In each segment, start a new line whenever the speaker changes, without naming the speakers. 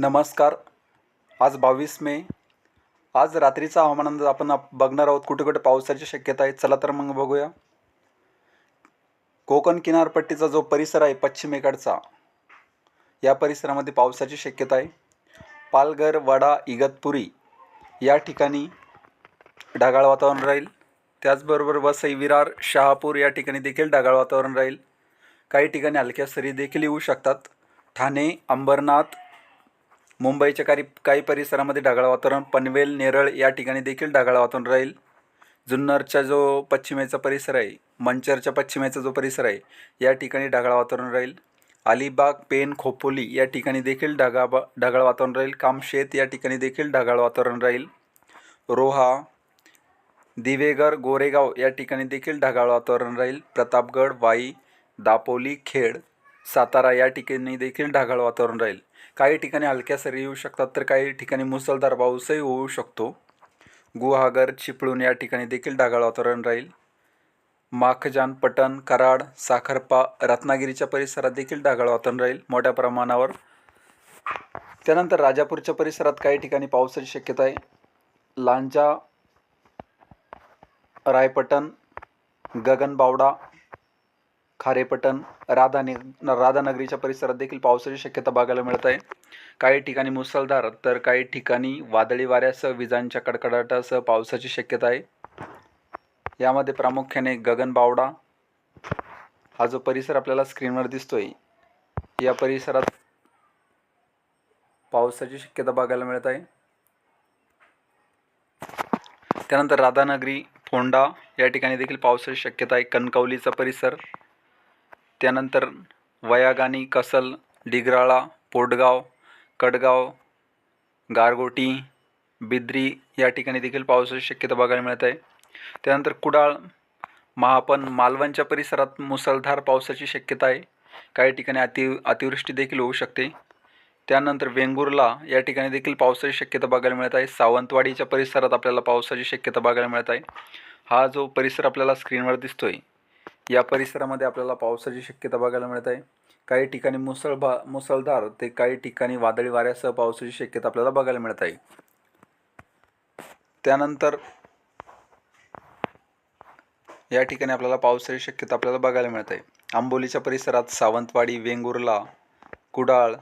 नमस्कार. आज बावीस मे. आज रात्रीचा हवामान अंदाज आपण बघणार आहोत. कुठे कुठे पावसाची शक्यता आहे चला तर मग बघूया. कोकण किनारपट्टीचा जो परिसर आहे पश्चिमेकडचा या परिसरामध्ये पावसाची शक्यता आहे. पालघर वडा इगतपुरी या ठिकाणी ढगाळ वातावरण राहील. त्याचबरोबर वसई विरार शहापूर या ठिकाणी देखील ढगाळ वातावरण राहील. काही ठिकाणी हलक्या सरी देखील येऊ शकतात. ठाणे अंबरनाथ मुंबईच्या काही काही परिसरामध्ये ढगाळ वातावरण पनवेल नेरळ या ठिकाणी देखील ढगाळ वातावरण राहील. जुन्नरचा जो पश्चिमेचा परिसर आहे मंचरच्या पश्चिमेचा जो परिसर आहे या ठिकाणी ढगाळ वातावरण राहील. अलिबाग पेन खोपोली या ठिकाणी देखील ढगा ढगाळ वातावरण राहील. कामशेत या ठिकाणी देखील ढगाळ वातावरण राहील. रोहा दिवेगर गोरेगाव या ठिकाणी देखील ढगाळ वातावरण राहील. प्रतापगड वाई दापोली खेड सातारा या ठिकाणी देखील ढगाळ वातावरण राहील. काही ठिकाणी हलक्या सरी येऊ शकतात तर काही ठिकाणी मुसळधार पाऊसही होऊ शकतो. गुहागर चिपळूण या ठिकाणी देखील ढगाळ वातावरण राहील. माखजान पटण कराड साखरपा रत्नागिरीच्या परिसरात देखील ढगाळ वातावरण राहील मोठ्या प्रमाणावर. त्यानंतर राजापूरच्या परिसरात काही ठिकाणी पावसाची शक्यता आहे. लांजा रायपटण गगनबावडा खारेपटण राधानि राधानगरीच्या परिसरात देखील पावसाची शक्यता बघायला मिळत आहे. काही ठिकाणी मुसळधार तर काही ठिकाणी वादळी वाऱ्यासह विजांच्या कडकडाटासह पावसाची शक्यता आहे. यामध्ये प्रामुख्याने गगनबावडा हा जो परिसर आपल्याला स्क्रीनवर दिसतोय या परिसरात पावसाची शक्यता बघायला मिळत आहे. त्यानंतर राधानगरी फोंडा या ठिकाणी देखील पावसाची शक्यता आहे. कणकवलीचा परिसर त्यानंतर वयागानी कसल डिगराळा पोटगाव कडगाव गारगोटी बिद्री या ठिकाणी देखील पावसाची शक्यता बघायला मिळत आहे. त्यानंतर कुडाळ महापन मालवणच्या परिसरात मुसळधार पावसाची शक्यता आहे. काही ठिकाणी अति अतिवृष्टी देखील होऊ शकते. त्यानंतर वेंगुर्ला या ठिकाणी देखील पावसाची शक्यता बघायला मिळत आहे. सावंतवाडीच्या परिसरात आपल्याला पावसाची शक्यता बघायला मिळत आहे. हा जो परिसर आपल्याला स्क्रीनवर दिसतोय या परिसरामध्ये आपल्याला पावसाची शक्यता बघायला मिळत आहे. काही ठिकाणी मुसळभा मुसळधार ते काही ठिकाणी वादळी वाऱ्यासह पावसाची शक्यता आपल्याला बघायला मिळत आहे. त्यानंतर या ठिकाणी आपल्याला पावसाची शक्यता आपल्याला बघायला मिळत आहे. आंबोलीच्या परिसरात सावंतवाडी वेंगुर्ला कुडाळ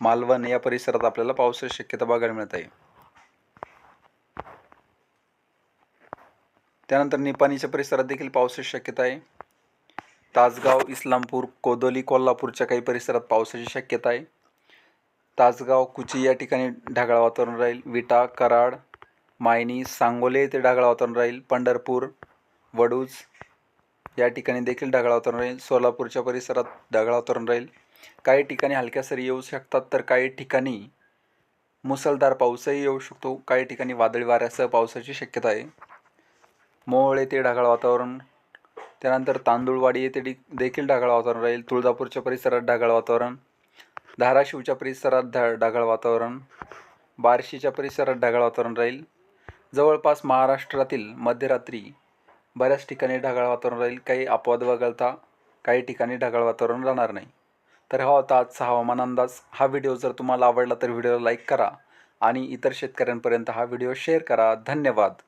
मालवण या परिसरात आपल्याला पावसाची शक्यता बघायला मिळत आहे. त्यानंतर निपाणीच्या परिसरात देखील पावसाची शक्यता आहे. तासगाव इस्लामपूर कोदोली कोल्हापूरच्या काही परिसरात पावसाची शक्यता आहे. तासगाव कुची या ठिकाणी ढगाळ वातावरण राहील. विटा कराड मायनी सांगोले येथे ढगाळ वातावरण राहील. पंढरपूर वडूज या ठिकाणी देखील ढगाळ वातावरण राहील. सोलापूरच्या परिसरात ढगाळ वातावरण राहील. काही ठिकाणी हलक्या सरी येऊ शकतात तर काही ठिकाणी मुसळधार पाऊसही येऊ शकतो. काही ठिकाणी वादळी वाऱ्यासह पावसाची शक्यता आहे. मोहोळ येथे ढगाळ वातावरण त्यानंतर तांदूळवाडी येथे डि देखील ढगाळ वातावरण राहील. तुळजापूरच्या परिसरात ढगाळ वातावरण. धाराशिवच्या परिसरात ढ ढगाळ वातावरण. बार्शीच्या परिसरात ढगाळ वातावरण राहील. जवळपास महाराष्ट्रातील मध्यरात्री बऱ्याच ठिकाणी ढगाळ वातावरण राहील. काही अपवाद वगळता काही ठिकाणी ढगाळ वातावरण राहणार नाही. तर हा होता आजचा हवामान अंदाज. हा व्हिडिओ जर तुम्हाला आवडला तर व्हिडिओला लाईक करा आणि इतर शेतकऱ्यांपर्यंत हा व्हिडिओ शेअर करा. धन्यवाद.